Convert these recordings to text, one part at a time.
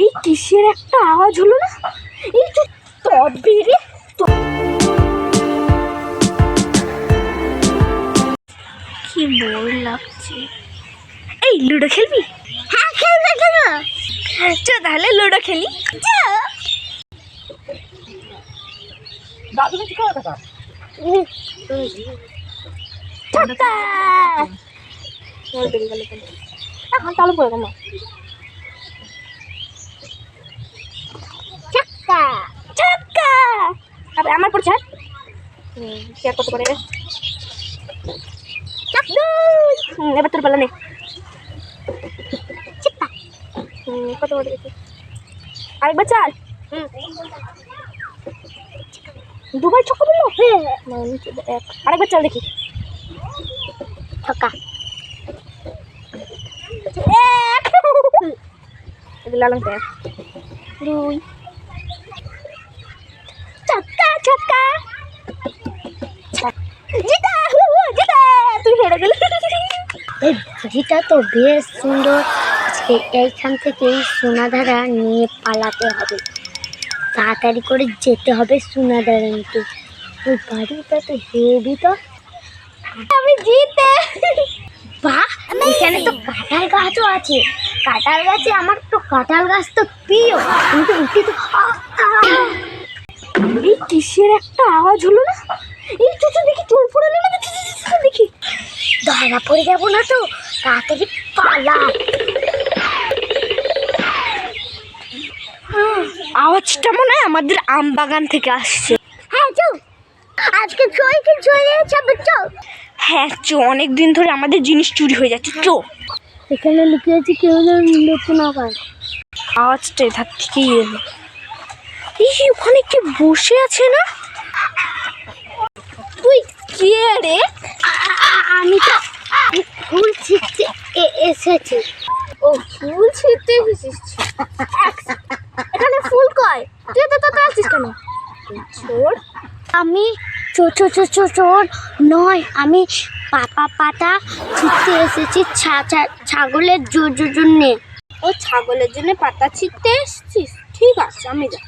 এই কিসের একটা আওয়াজ হলো না? এই তো তবে রে কি বোর লাগছে? এই লুডো খেলবি? হ্যাঁ খেলব খেলব। চ তাহলে লুডো খেলি। দাদু খাওয়া টাকা ছক্কা এখন চালু করে কেন ছক্কা ছক্কা আবার আমার পড়ছে আর শেয়ার করতে পারে রে দুই। হুম, এবার তোর পালা নে ছক্কা হুম, কত বড় দেখি আরেকবার চাল হুম দুবার ছক্কা দিল এক আরেকবার চাল দেখি ছক্কা এক এগুলো আলাম এক দুই ছক্কা জিতা জিতা তুই হেরে গেলি। এই বুড়িটা তো বেশ সুন্দর। আজকে এইখান থেকে এই সোনাধারা নিয়ে পালাতে হবে। তাড়াতাড়ি করে যেতে হবে সোনাধারা নিতে। ওই বাড়িটা তো হেবি তো। আমি জিতে। বাহ এখানে তো কাঁঠাল গাছও আছে। কাঁঠাল গাছে আমার তো কাঁঠাল গাছ তো প্রিয়। কিন্তু উঠে তো। এই কিসের একটা আওয়াজ হলো না? এই তো দেখি চোর পড়ে না দেখি। ধরা পড়ে যাব না তো? তাড়াতাড়ি পালা। আওয়াজটা মনে হয় আমাদের আম বাগান থেকে আসছে। হ্যাঁ চল আজকে চলকে চলে যাবে চল হ্যাঁ চো অনেক দিন ধরে আমাদের জিনিস চুরি হয়ে যাচ্ছে চো। এখানে লুকিয়েছি কেউ যেন লুকতে না পারে আওয়াজটা এধার থেকেই এলো। এই ওখানে কে বসে আছে না? তুই কে রে? আমি তো ফুল ছিটতে এসেছি। ও ফুল ছিঁড়তে এসেছিস? এখানে ফুল কয়? তুই তো তো আসছিস কেন? ছোড় আমি চো চো চো চো চোর নয়। আমি পাপা পাতা ছিটতে এসেছি ছাগলের জো জো জন্যে। ও ছাগলের জন্য পাতা ছিঁড়তে এসেছিস? ঠিক আছে আমি যা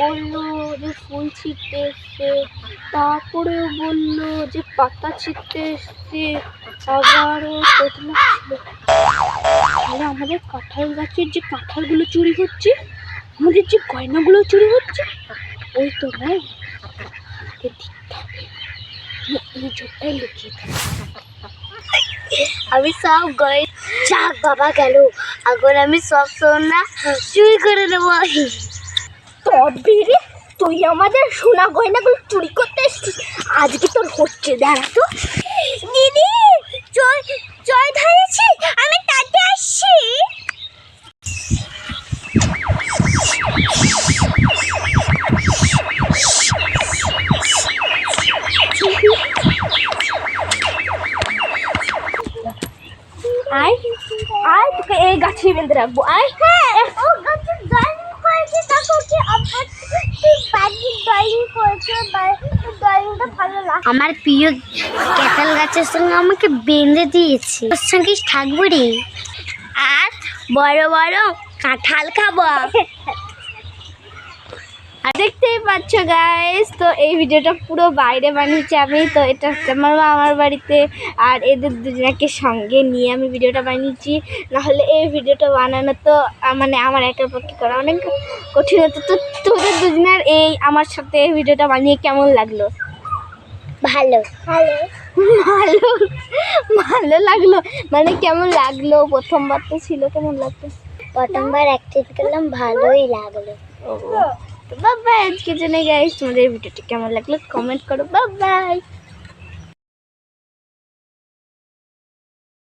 বলল যে ফুল ছিঁড়তে এসছে তারপরেও বলল যে পাতা ছিঁড়তে এসছে আবারও ছিল তাহলে আমাদের কাঁঠাল গাছের যে কাঁঠালগুলো চুরি হচ্ছে, আমাদের যে গয়নাগুলো চুরি হচ্ছে, ওই তো নয় দেখতে হবে এই জোরটাই লুকিয়ে আমি সব গয়ে যাক বাবা গেল। এখন আমি সব সোনা চুরি করে নেব। তবে রে তুই আমাদের সোনা গয়নাগুলো চুরি করতে এসছিস? আজকে তোর হচ্ছে দাঁড়া তো। দিদি জয় আয় তোকে এই গাছে বেঁধে রাখব আয়। হ্যাঁ ও গাছে ড্রয়িং করেছে তারপর কি আবার বাড়ি ড্রয়িং করেছে ড্রয়িংটা ভালো লাগে আমার প্রিয় ক্যাটাল গাছের সঙ্গে আমাকে বেঁধে দিয়েছে। ওর সঙ্গে থাকব রে। আর বড় বড় কাঁঠাল খাব। আর দেখতেই পাচ্ছ গাইস তো এই ভিডিওটা পুরো বাইরে বানিয়েছি আমি। তো এটা হচ্ছে আমার আমার বাড়িতে আর এদের দুজনাকে সঙ্গে নিয়ে আমি ভিডিওটা বানিয়েছি। নাহলে এই ভিডিওটা বানানো তো মানে আমার একার পক্ষে করা অনেক কঠিন হতো। তো তোদের দুজনের এই আমার সাথে এই ভিডিওটা বানিয়ে কেমন লাগল? ভালো। ভালো? ভালো? ভালো লাগল? মানে কেমন লাগল? প্রথমবার তো ছিল কেমন লাগতো প্রথমবার অ্যাক্টিভ করলাম ভালোই লাগল। তো বাবাই আজকে জন্য গাইস তোমাদের ভিডিওটি কেমন লাগল কমেন্ট করো। বাবাই